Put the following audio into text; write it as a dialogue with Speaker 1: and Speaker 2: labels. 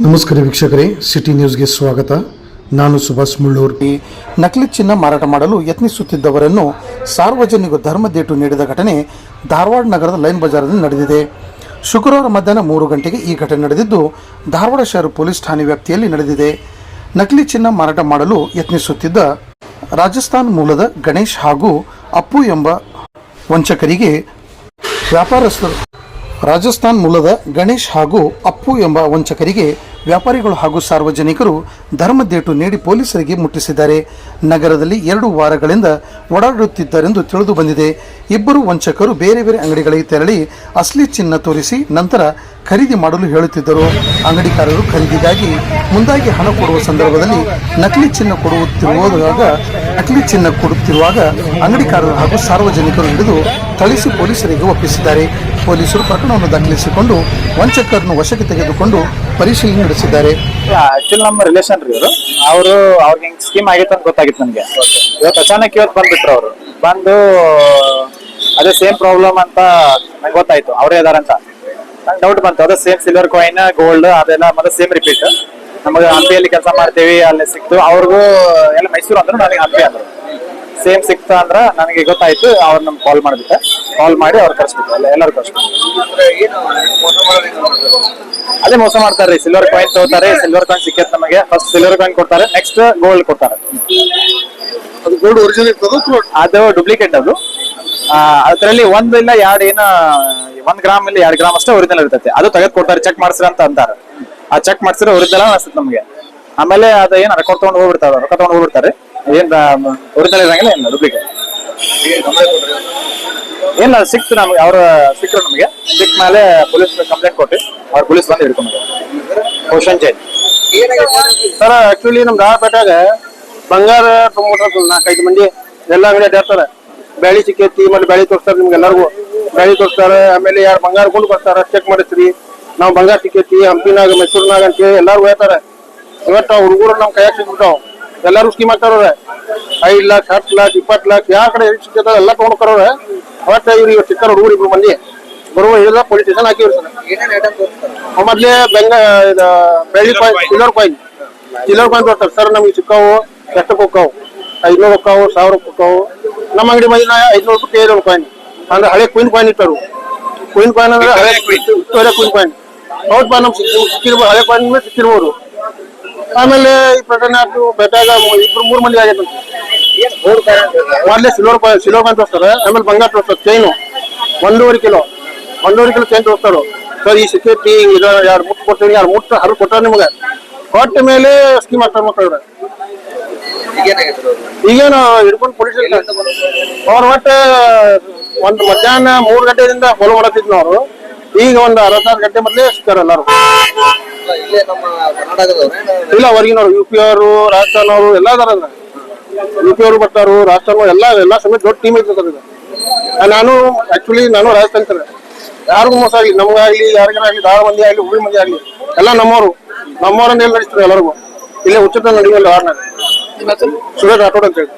Speaker 1: ನಮಸ್ಕಾರ ವೀಕ್ಷಕರೇ, ಸಿಟಿ ನ್ಯೂಸ್ಗೆ ಸ್ವಾಗತ. ನಾನು ಸುಭಾಷ್ ಮುಳ್ಳೂರ್. ನಕಲಿ ಚಿನ್ನ ಮಾರಾಟ ಮಾಡಲು ಯತ್ನಿಸುತ್ತಿದ್ದವರನ್ನು ಸಾರ್ವಜನಿಕ ಧರ್ಮದೇಟು ನೀಡಿದ ಘಟನೆ ಧಾರವಾಡ ನಗರದ ಲೈನ್ ಬಜಾರ್ನಲ್ಲಿ ನಡೆದಿದೆ. ಶುಕ್ರವಾರ ಮಧ್ಯಾಹ್ನ ಮೂರು ಗಂಟೆಗೆ ಈ ಘಟನೆ ನಡೆದಿದ್ದು, ಧಾರವಾಡ ಶಹರ ಪೊಲೀಸ್ ಠಾಣೆ ವ್ಯಾಪ್ತಿಯಲ್ಲಿ ನಡೆದಿದೆ. ನಕಲಿ ಚಿನ್ನ ಮಾರಾಟ ಮಾಡಲು ಯತ್ನಿಸುತ್ತಿದ್ದ ರಾಜಸ್ಥಾನ್ ಮೂಲದ ಗಣೇಶ್ ಹಾಗೂ ಅಪ್ಪು ಎಂಬ ವಂಚಕರಿಗೆ ವ್ಯಾಪಾರಸ್ಥರು ರಾಜಸ್ಥಾನ್ ಮೂಲದ ಗಣೇಶ್ ಹಾಗೂ ಅಪ್ಪು ಎಂಬ ವಂಚಕರಿಗೆ ವ್ಯಾಪಾರಿಗಳು ಹಾಗೂ ಸಾರ್ವಜನಿಕರು ಧರ್ಮದೇಟು ನೀಡಿ ಪೊಲೀಸರಿಗೆ ಮುಟ್ಟಿಸಿದ್ದಾರೆ. ನಗರದಲ್ಲಿ ಎರಡು ವಾರಗಳಿಂದ ಓಡಾಡುತ್ತಿದ್ದರೆಂದು ತಿಳಿದು ಬಂದಿದೆ. ಇಬ್ಬರು ವಂಚಕರು ಬೇರೆ ಬೇರೆ ಅಂಗಡಿಗಳಿಗೆ ತೆರಳಿ ಅಸ್ಲಿ ಚಿನ್ನ ತೋರಿಸಿ ನಂತರ ಖರೀದಿ ಮಾಡಲು ಹೇಳುತ್ತಿದ್ದರು. ಅಂಗಡಿಕಾರರು ಖರೀದಿಗಾಗಿ ಮುಂದಾಗಿ ಹಣ ಕೊಡುವ ಸಂದರ್ಭದಲ್ಲಿ ನಕಲಿ ಚಿನ್ನ ಕೊಡುತ್ತಿರುವಾಗ ನಕಲಿ ಚಿನ್ನ ಕೊಡುತ್ತಿರುವಾಗ ಅಂಗಡಿಕಾರರು ಹಾಗೂ ಸಾರ್ವಜನಿಕರು ಹಿಡಿದು ಥಳಿಸಿ ಪೊಲೀಸರಿಗೆ ಒಪ್ಪಿಸಿದ್ದಾರೆ. ಪೊಲೀಸರು ಪ್ರಕರಣವನ್ನು ದಾಖಲಿಸಿಕೊಂಡು ವಂಚಕರನ್ನು ವಶಕ್ಕೆ ತೆಗೆದುಕೊಂಡು ಪರಿಶೀಲನೆ ನಡೆಸಿದ್ದಾರೆ.
Speaker 2: ನಮ್ಮ ರಿಲೇಷನ್ ಅವರು ಅವ್ರಿಗೆ ಸ್ಕೀಮ್ ಆಗಿತ್ತು ಅಂತ ಗೊತ್ತಾಗಿತ್ತು ನನಗೆ ಇವತ್ತು ಅಚಾನಕ್ ಇವತ್ತು ಬಂದ್ಬಿಟ್ರು ಅವರು. ಬಂದು, ಅದೇ ಸೇಮ್ ಪ್ರಾಬ್ಲಮ್ ಅಂತ ನಂಗೆ ಗೊತ್ತಾಯ್ತು. ಅವರೇ ಇದಾರಂತ ನಂಗೆ ಡೌಟ್ ಬಂತು. ಅದೇ ಸೇಮ್ ಸಿಲ್ವರ್ ಕಾಯಿನ್ ಗೋಲ್ಡ್ ಅದೆಲ್ಲ ಮತ್ತೆ ಸೇಮ್ ರಿಪೀಟ್ ನಮಗೆ ಹಂಪಿಯಲ್ಲಿ ಕೆಲಸ ಮಾಡ್ತೀವಿ ಅಲ್ಲಿ ಸಿಕ್ತು. ಅವ್ರಿಗೂ ಎಲ್ಲ ಮೈಸೂರು ಅಂದ್ರೆ ನನಗೆ ಹಂಪಿ ಅಂದ್ರು. ಸೇಮ್ ಸಿಕ್ತಾ ಅಂದ್ರೆ ನನಗೆ ಗೊತ್ತಾಯ್ತು ಅವ್ರು ನಮ್ಗೆ ಕಾಲ್ ಮಾಡಿಬಿಟ್ಟೆ ಕಾಲ್ ಮಾಡಿ ಅವ್ರು ಕರ್ಸ್ಬಿಟ್ಟು ಎಲ್ಲ ಎಲ್ಲರೂ ಕರ್ಸ್ಬಿಟ್ಟು ಅದೇ ಮೋಸ ಮಾಡ್ತಾರೆ. ಸಿಲ್ವರ್ ಕಾಯಿನ್ ತಗೋತಾರೆ. ಸಿಲ್ವರ್ ಕಾಯಿನ್ ಸಿಕ್ಕತ್ ನಮಗೆ. ಫಸ್ಟ್ ಸಿಲ್ವರ್ ಕಾಯಿನ್ ಕೊಡ್ತಾರೆ ನೆಕ್ಸ್ಟ್ ಗೋಲ್ಡ್ ಕೊಡ್ತಾರೆ.
Speaker 1: ಅದು ಗೋಲ್ಡ್ ಒರಿಜಿನಲ್ ಇರ್ತದೆ
Speaker 2: ಅದು ಡೂಪ್ಲಿಕೇಟ್ ಅದು. ಅದರಲ್ಲಿ ಒಂದ್ ಇಲ್ಲ ಎರಡು ಏನ ಒಂದ್ ಗ್ರಾಮ್ ಇಲ್ಲಿ ಎರಡ್ ಗ್ರಾಮ್ ಅಷ್ಟೇ ಒರಿಜಿನಲ್ ಇರ್ತೈತೆ. ಅದು ತೆಗೆದು ಕೊಡ್ತಾರೆ ಚೆಕ್ ಮಾಡ್ಸ್ರಿ ಅಂತ ಅಂತಾರೆ. ಆ ಚೆಕ್ ಮಾಡ್ಸಿದ್ರೆ ಒರಿಜಿನಲ್ ಅನ್ಸುತ್ತೆ ನಮಗೆ. ಆಮೇಲೆ ಅದ ಏನ್ ರೊಕ್ಕ ತಗೊಂಡು ಹೋಗ್ಬಿಡ್ತಾರೆ ರೊಕ್ಕ ತಗೊಂಡು ಹೋಗ್ಬಿಡ್ತಾರೆ. ಏನ್ ಒರಿಜಿನಲ್ ಇರಂಗಿಲ್ಲ ಏನ್ ಡೂಪ್ಲಿಕೇಟ್ ಏನ್ ಸಿಕ್ತು ನಮ್ಗೆ, ಅವ್ರ ಸಿಕ್ಕರು ನಮಗೆ. ಸಿಕ್ ಮೇಲೆ ಪೊಲೀಸ್ ಕಂಪ್ಲೇಂಟ್ ಕೊಟ್ಟು ಅವ್ರ ಪೊಲೀಸ್ ಬಂದು ಹಿಡ್ಕೊಂಡು ಕ್ವಶನ್ ಚೇಂಜ್
Speaker 3: ಸರ್ ಆಕ್ಚುಲಿ ನಮ್ ಧಾರಪೇಟೆಗ ಬಂಗಾರ ತುಂಬ ನಾಲ್ಕೈದು ಮಂದಿ ಎಲ್ಲ ಅಂಗಡಿ ಅಡ್ಡಾಡ್ತಾರ. ಬ್ಯಾಳಿ ಸಿಕ್ಕೈತಿ ಮತ್ತೆ ಬ್ಯಾಳಿ ತೋರಿಸ್ತಾರ ನಿಮ್ಗೆ ಎಲ್ಲರಿಗೂ ಬ್ಯಾಳಿ ತೋರಿಸ್ತಾರ ಆಮೇಲೆ ಯಾರು ಬಂಗಾರ ಕೊಂಡು ಬರ್ತಾರ ಚೆಕ್ ಮಾಡಿಸ್ರಿ. ನಾವು ಬಂಗಾರ ಸಿಕ್ಕೈತಿ ಹಂಪಿನಾಗ ಮೈಸೂರಿನಾಗ ಅಂತ ಹೇಳಿ ಎಲ್ಲಾರು ಹೇಳ್ತಾರೆ. ಇವತ್ತು ಹುಡುಗರು ನಮ್ಮ ಕೈಯಾಗ ಸಿಗ್ಬಿಟ್ಟಾವ. ಎಲ್ಲಾರು ಸ್ಕೀಮ್ ಹಾಕ್ತಾರವ್ರೆ ಐದು ಲಾಕ್ ಹತ್ತು ಲಾಕ್ ಇಪ್ಪತ್ತು ಲಾಕ್ ಯಾವ ಕಡೆ ಸಿಕ್ಕೈತೆ ಎಲ್ಲ ತಗೊಂಡ್ ಹೋಗ್ತಾರವ್ರೆ ಅವತ್ತ ಇವ್ರು ಇವತ್ತು ಸಿಕ್ಕಾರ ಹುಡುಗರು ಇಬ್ರು ಮಂದಿ ಬರುವ ಹೇಳಿದ ಪೊಲೀಸ್ ಸ್ಟೇಷನ್ ಹಾಕಿವ್ರಿ ಸರ್ ಮೊದ್ಲೇ ಬೆಂಗ ಇದು ಬೆಳ್ಳಿ coin silver coin silver coin ತೋರ್ತಾರೆ sir ನಮಗೆ ಸಿಕ್ಕಾವು ಎಷ್ಟಕ್ಕೆ ಹೋಗ್ತಾವು ಐದ್ನೂರು ಹೋಗ್ತಾವು ಸಾವಿರ ಹೋಗ್ತಾವು ನಮ್ಮ ಅಂಗಡಿ ಮೈನ ಐದ್ನೂರು ರೂಪಾಯಿ ಏಳ್ನೂರು ಕಾಯಿನ್ ಅಂದ್ರೆ ಹಳೆ ಕ್ವೀನ್ ಕಾಯಿನ್ ಇಟ್ಟರು. ಕ್ವೀನ್ ಕಾಯಿನ್ ಅಂದ್ರೆ ಹಳೆ ವಿಕ್ಟೋರಿಯಾ ಕ್ವೀನ್ ಕಾಯಿನ್ ಹೌದಪ್ಪ ನಮ್ ಸಿಕ್ಕಿರ್ಬೋದು ಹಳೆ ಕಾಯಿನ್ ಮೇಲೆ ಸಿಕ್ಕಿರ್ಬೋದು. ಆಮೇಲೆ ಈ ಪ್ರಕರಣ ಬೆಟ್ಟಾಗ ಇಬ್ರು ಮೂರು ಮಂದಿ ಆಗೈತೆ ಮೊದ್ಲೇ ಸಿಲ್ವರ್ ಸಿಲ್ವರ್ ಕಾಯಿನ್ ತೋರಿಸ್ತಾರೆ. ಆಮೇಲೆ ಬಂಗಾರ ತೋರಿಸ್ತಾರೆ ಚೈನು ಒಂದೂವರೆ ಕಿಲೋ. ಒಂದೂವರೆ ಕಿಲೋ ಚೈನ್ ತೋರಿಸ್ತಾರೆ. ಸರ್ ಈ ಸಿಕ್ಕೈತಿ ಇದು ಎರಡು ಮುಟ್ಟು ಕೊಡ್ತೀನಿ ಎರಡು ಮುಟ್ಟು ಹರಿದು ಕೊಟ್ಟಾರ ನಿಮಗೆ. ಕೊಟ್ಟ ಮೇಲೆ ಸ್ಕೀಮ್ ಮಾಡ್ತಾರೆ ಮಕ್ಕಳ ಈಗೇನು ಹಿಡ್ಕೊಂಡು ಪೊಲೀಸ್ ಅವ್ರ ಒಟ್ಟು ಒಂದು ಮಧ್ಯಾಹ್ನ ಮೂರು ಗಂಟೆಯಿಂದ ಹೊಲ ಮಾಡತ್ತಿದ್ನು ಅವರು ಈಗ ಒಂದು ಅರವತ್ತಾರು ಗಂಟೆ ಮೊದಲೇ ಸಿಗ್ತಾರೆ ಎಲ್ಲಾರು. ಇಲ್ಲ ಹೊರಗಿನವ್ರು ಯು ಪಿ ಅವರು ರಾಜಸ್ಥಾನ ಅವರು ಎಲ್ಲ ಅದಾರ ಯು ಪಿ ಅವರು ಬರ್ತಾರು ರಾಜಸ್ಥಾನ ಎಲ್ಲ ಎಲ್ಲ ಸಮೇತ ದೊಡ್ಡ ಟೀಮ್ ಇರ್ತದೆ ಸರ್ ಇದು ನಾನು ಆಕ್ಚುಲಿ ನಾನು ರಾಜಸ್ಥಾನ ಸರ್ ಯಾರಿಗೂ ಮೋಸ ಆಗಲಿ ನಮ್ಗಾಗ್ಲಿ ಯಾರಿಗಾಗಲಿ ದಾರ ಮಂದಿ ಆಗಲಿ ಹುಳಿ ಮಂದಿ ಆಗಲಿ ಎಲ್ಲ ನಮ್ಮವರು. ನಮ್ಮವರನ್ನ ಎಲ್ಲಿ ನಡೆಸ್ತಾರೆ ಎಲ್ಲರಿಗೂ? ಇಲ್ಲೇ ಉಚಿತ ನಡೆಯುವಲ್ಲ ಸುರೇಶ್ ರಾಠೋಡ್ ಅಂತ ಹೇಳಿ.